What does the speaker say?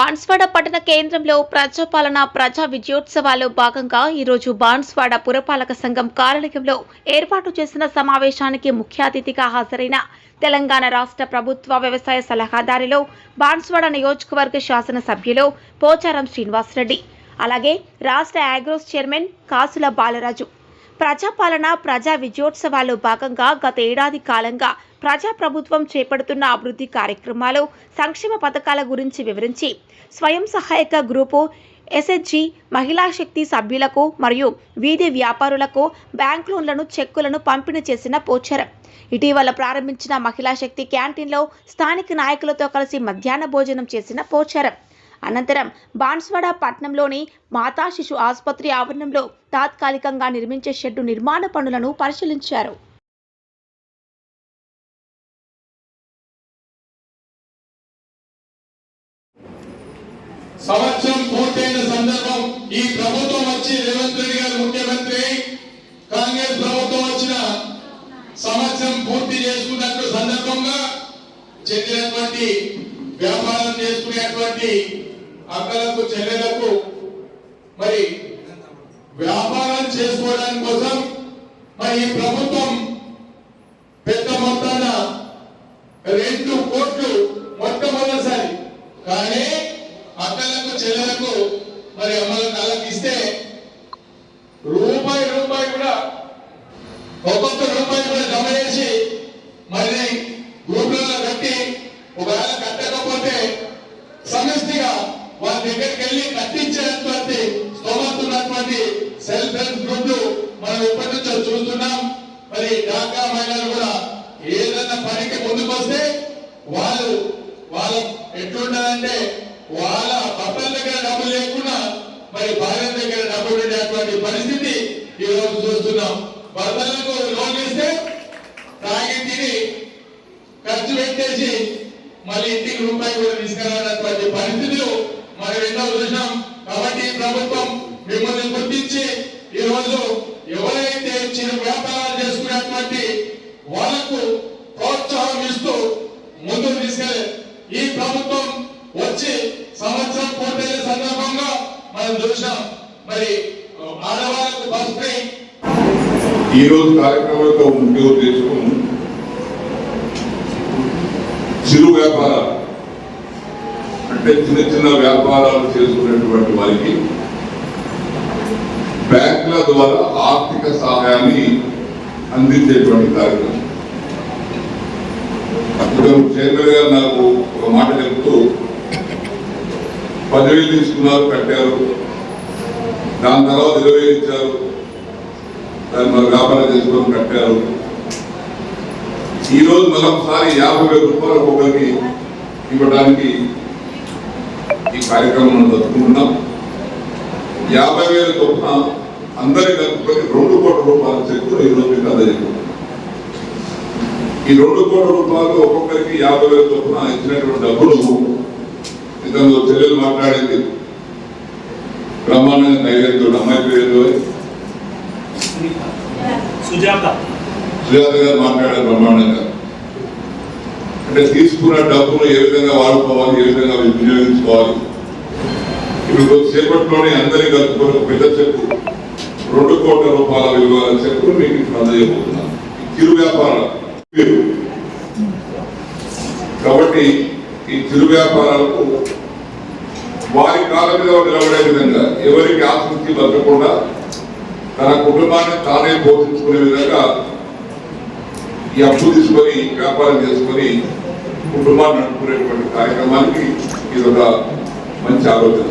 బాన్స్వాడ పట్టణ కేంద్రంలో ప్రజాపాలన ప్రజా విజయోత్సవాల్లో భాగంగా ఈరోజు బాన్స్వాడ పురపాలక సంఘం కార్యాలయంలో ఏర్పాటు చేసిన సమావేశానికి ముఖ్య అతిథిగా హాజరైన తెలంగాణ రాష్ట్ర ప్రభుత్వ వ్యవసాయ సలహాదారులు బాన్స్వాడ నియోజకవర్గ శాసనసభ్యులు పోచారం శ్రీనివాసరెడ్డి. అలాగే రాష్ట్ర అగ్రోస్ చైర్మన్ కాసుల బాలరాజు. ప్రజాపాలన ప్రజా విజయోత్సవాల్లో భాగంగా గత ఏడాది కాలంగా ప్రజాప్రభుత్వం చేపడుతున్న అభివృద్ధి కార్యక్రమాలు సంక్షేమ పథకాల గురించి వివరించి స్వయం సహాయక గ్రూపు ఎస్హెచ్జి మహిళా శక్తి సభ్యులకు మరియు వీధి వ్యాపారులకు బ్యాంక్ లోన్లను చెక్కులను పంపిణీ చేసిన పోచారం. ఇటీవల ప్రారంభించిన మహిళా శక్తి క్యాంటీన్లో స్థానిక నాయకులతో కలిసి మధ్యాహ్న భోజనం చేసిన పోచారం. అనంతరం బాన్స్వాడ పట్నంలోని మాతా శిశు ఆసుపత్రి ఆవరణంలో తాత్కాలికంగా నిర్మించే షెడ్డు నిర్మాణ పనులను పరిశీలించారు. సంవత్సరం పూర్తయిన సందర్భం ఈ ప్రభుత్వం వచ్చి రేవంత్ రెడ్డి గారు ముఖ్యమంత్రి కాంగ్రెస్ ప్రభుత్వం వచ్చిన సంవత్సరం పూర్తి చేసుకున్నట్టు సందర్భంగా చెందినటువంటి వ్యాపారం చేసుకునేటువంటి అక్కలకు చెల్లెలకు మరి వ్యాపారం చేసుకోవడానికి కోసం మరి ఈ ప్రభుత్వం పెద్ద మొత్తాన రెండు కోట్లు మొట్టమొదటిసారి. కానీ అక్కలకు చెల్లెలకు మరి అమ్మల కళ్ళకి ఇస్తే ఇక్కడ చూస్తున్నాం. మరి డాకా మహిళలు కూడా ఏదైనా పనికి ముందుకొస్తే వాళ్ళు వాళ్ళ ఎట్లుండాలంటే వాళ్ళ భర్తల దగ్గర డబ్బులు లేకుండా మరి భార్య దగ్గర డబ్బులు ఉండేటువంటి పరిస్థితి ఈ రోజు చూస్తున్నాం. భర్తలకు లోన్ ఇస్తే తాగి తిని ఖర్చు పెట్టేసి మళ్ళీ ఇంటికి రూపాయి కూడా తీసుకెళ్ళాలన్నటువంటి పరిస్థితులు మనం ఎన్నో చూసినాం. కాబట్టి ప్రభుత్వం మిమ్మల్ని గుర్తించి ఈ రోజు ఎవరైతే చిన్న వ్యాపారాలు చేసుకునేటువంటి వాళ్ళకు ప్రోత్సాహం ఇస్తూ ముందుకు తీసుకెళ్ళే ఈ ప్రభుత్వం వచ్చి సంవత్సరం పూర్తయిన సందర్భంగా మనం చూసాం మరి ఆడవాళ్ళకు బస్ ఫ్రీ. ఈ రోజు కార్యక్రమంలో ముఖ్య ఉద్దేశం చిరు వ్యాపారాలు. అంటే చిన్న చిన్న వ్యాపారాలు చేసుకునేటువంటి వారికి బ్యాంకుల ద్వారా ఆర్థిక సహాయాన్ని అందించేటువంటి కార్యక్రమం. అప్పుడు చైర్మన్ గారు నాకు ఒక మాట చెప్తూ పదివేలు తీసుకున్నారు కట్టారు. దాని తర్వాత ఇరవై ఇచ్చారు. దాన్ని మరి వ్యాపారం చేసుకొని కట్టారు. ఈ రోజు మరొకసారి యాభై వేల రూపాయలు ఒక్కొక్కరికి ఇవ్వడానికి ఈ కార్యక్రమం మనం జరుపుకుంటున్నాం యాభై వేల చొప్పున అందరి కలుపుకొని రెండు కోట్ల రూపాయల చెక్కులు ఈ రోజు మీకు అందజేస్తున్నాం ఈ రెండు కోట్ల రూపాయలు ఒక్కొక్కరికి యాభై వేల చొప్పున ఇచ్చినటువంటి డబ్బులు ఇంతలో చెల్లెలు మాట్లాడింది. బ్రహ్మాండంగా నైవేద్యం అమ్మాయి పేరు సుజాత. సుజాత గారు మాట్లాడారు బ్రహ్మాండంగా. అంటే తీసుకున్న డబ్బును ఏ విధంగా వాడుకోవాలి ఏ విధంగా వినియోగించుకోవాలి? ఇప్పుడు కొద్దిసేపట్లోనే అందరి కలుపుకొని పెద్ద చెక్కు రెండు కోట్ల రూపాయల విలువ చెక్కులు మీకు అందజేయబోతున్నాను చిరు వ్యాపారాలు. కాబట్టి ఈ చిరు వ్యాపారాలకు వారి కాళ్ళ మీద నిలబడే విధంగా ఎవరికి ఆసక్తి బతకకుండా తన కుటుంబాన్ని తానే పోషించుకునే విధంగా ఈ అప్పు తీసుకొని వ్యాపారం చేసుకొని కుటుంబాన్ని నడుపుకునేటువంటి కార్యక్రమానికి ఇది ఒక మంచి ఆలోచన.